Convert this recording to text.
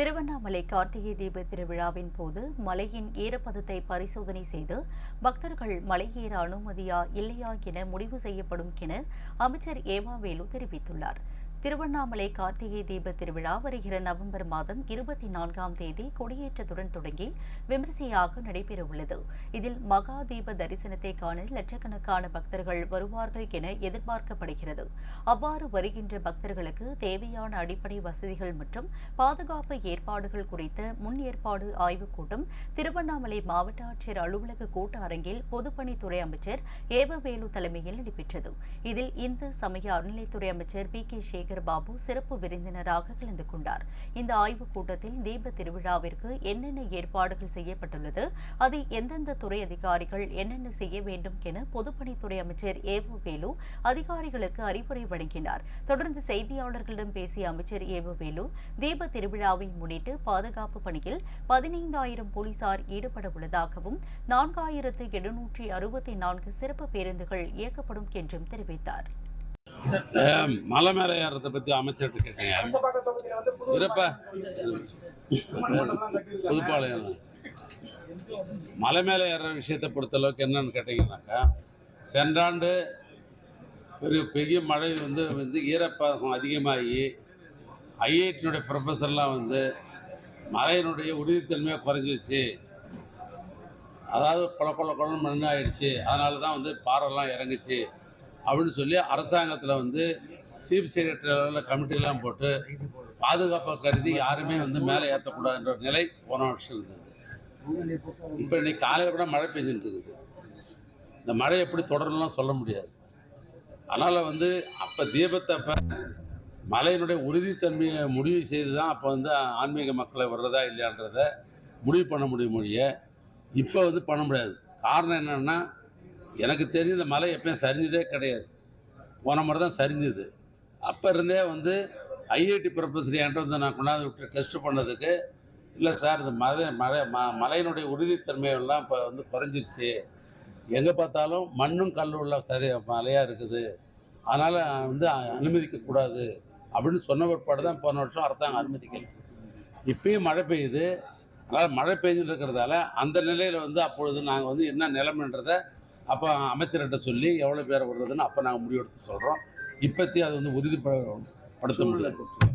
திருவண்ணாமலை கார்த்திகை தீப திருவிழாவின் போது மலையின் ஈரப்பதத்தை பரிசோதனை செய்து பக்தர்கள் மலையேற அனுமதியா இல்லையா என முடிவு செய்யப்படும் என அமைச்சர் ஏமாவேலு தெரிவித்துள்ளார். திருவண்ணாமலை கார்த்திகை தீப திருவிழா வருகிற நவம்பர் மாதம் இருபத்தி நான்காம் தேதி கொடியேற்றத்துடன் தொடங்கி விமரிசையாக நடைபெறவுள்ளது. இதில் மகா தீப தரிசனத்தை காண லட்சக்கணக்கான பக்தர்கள் வருவார்கள் என எதிர்பார்க்கப்படுகிறது. அவ்வாறு வருகின்ற பக்தர்களுக்கு தேவையான அடிப்படை வசதிகள் மற்றும் பாதுகாப்பு ஏற்பாடுகள் குறித்த முன் ஏற்பாடு ஆய்வுக் கூட்டம் திருவண்ணாமலை மாவட்ட ஆட்சியர் அலுவலக கூட்ட அரங்கில் பொதுப்பணித்துறை அமைச்சர் ஏவவேலு தலைமையில் நடைபெற்றது. இதில் இந்து சமய அறநிலைத்துறை அமைச்சர் பி கே சேகர் பாபு சிறப்பு விருந்தினராக கலந்து கொண்டார். இந்த ஆய்வுக் கூட்டத்தில் தீப திருவிழாவிற்கு என்னென்ன ஏற்பாடுகள் செய்யப்பட்டுள்ளது அதை எந்தெந்த துறை அதிகாரிகள் என்னென்ன செய்ய வேண்டும் என பொதுப்பணித்துறை அமைச்சர் ஏவோ வேலு அதிகாரிகளுக்கு அறிவுரை வழங்கினார். தொடர்ந்து செய்தியாளர்களிடம் பேசிய அமைச்சர் ஏவோ வேலு தீப திருவிழாவை முன்னிட்டு பாதுகாப்பு பணியில் பதினைந்தாயிரம் போலீசார் ஈடுபட உள்ளதாகவும் நான்காயிரத்து எழுநூற்றி அறுபத்தி நான்கு சிறப்பு பேருந்துகள் இயக்கப்படும் என்றும் தெரிவித்தார். மலை மேலே ஏறத பற்றி அமைச்சர்கிட்ட கேட்டீங்க இருப்ப புதுப்பாளையம். மலை மேலே ஏறுற விஷயத்தை பொறுத்தளவுக்கு என்னன்னு கேட்டிங்கனாக்கா சென்றாண்டு பெரிய பெரிய மழை வந்து வந்து ஈரப்பதம் அதிகமாகி ஐஐடியினுடைய ப்ரொஃபஸர்லாம் வந்து மலையினுடைய உறுதித்தன்மையை குறைஞ்சிச்சு அதாவது கொல கொல கொலன்னு மண்ணாயிடுச்சு. அதனால தான் வந்து பாறைலாம் இறங்குச்சு. அப்படின்னு சொல்லி அரசாங்கத்தில் வந்து சீஃப் செக்ரட்டரியில் கமிட்டிலாம் போட்டு பாதுகாப்பை கருதி யாருமே வந்து மேலே ஏற்றக்கூடாதுன்ற நிலை போன வருஷம் இருந்தது. இப்போ இன்னைக்கு காலையில் கூட மழை பெஞ்சுட்டு இருக்குது. இந்த மழை எப்படி தொடரணும்லாம் சொல்ல முடியாது. அதனால் வந்து அப்போ தீபத்தப்ப மலையினுடைய உறுதித்தன்மையை முடிவு செய்து தான் அப்போ வந்து ஆன்மீக மக்களை வர்றதா இல்லையான்றத முடிவு பண்ண முடியும் மொழிய. இப்போ வந்து பண்ண முடியாது. காரணம் என்னென்னா எனக்கு தெரிஞ்ச இந்த மலை எப்பயும் சரிஞ்சதே கிடையாது. போன முறை தான் சரிஞ்சுது. அப்போ இருந்தே வந்து ஐஐடி ப்ரொஃபஸர் என்கிட்ட வந்து நான் கொண்டாந்து விட்டு டெஸ்ட் பண்ணதுக்கு இல்லை சார் இந்த மலை மலை ம மலையினுடைய உறுதித்தன்மையெல்லாம் இப்போ வந்து குறைஞ்சிருச்சு. எங்கே பார்த்தாலும் மண்ணும் கல் உள்ள சரி மலையாக இருக்குது. அதனால் வந்து அனுமதிக்கக்கூடாது அப்படின்னு சொன்ன பிற்பாடு தான் போன வருஷம் அரசாங்கம் அனுமதிக்கல. இப்பயும் மழை பெய்யுது. அதனால் மழை பெய்ஞ்சுட்டு இருக்கிறதால அந்த நிலையில் வந்து அப்பொழுது நாங்கள் வந்து என்ன நிலைமைன்றதை அப்போ அமைச்சர்கிட்ட சொல்லி எவ்வளோ பேர் விடுறதுன்னு அப்போ நாங்கள் முடிவெடுத்து சொல்கிறோம் இப்போத்தி அதை வந்து உறுதிப்படுத்த முடியாது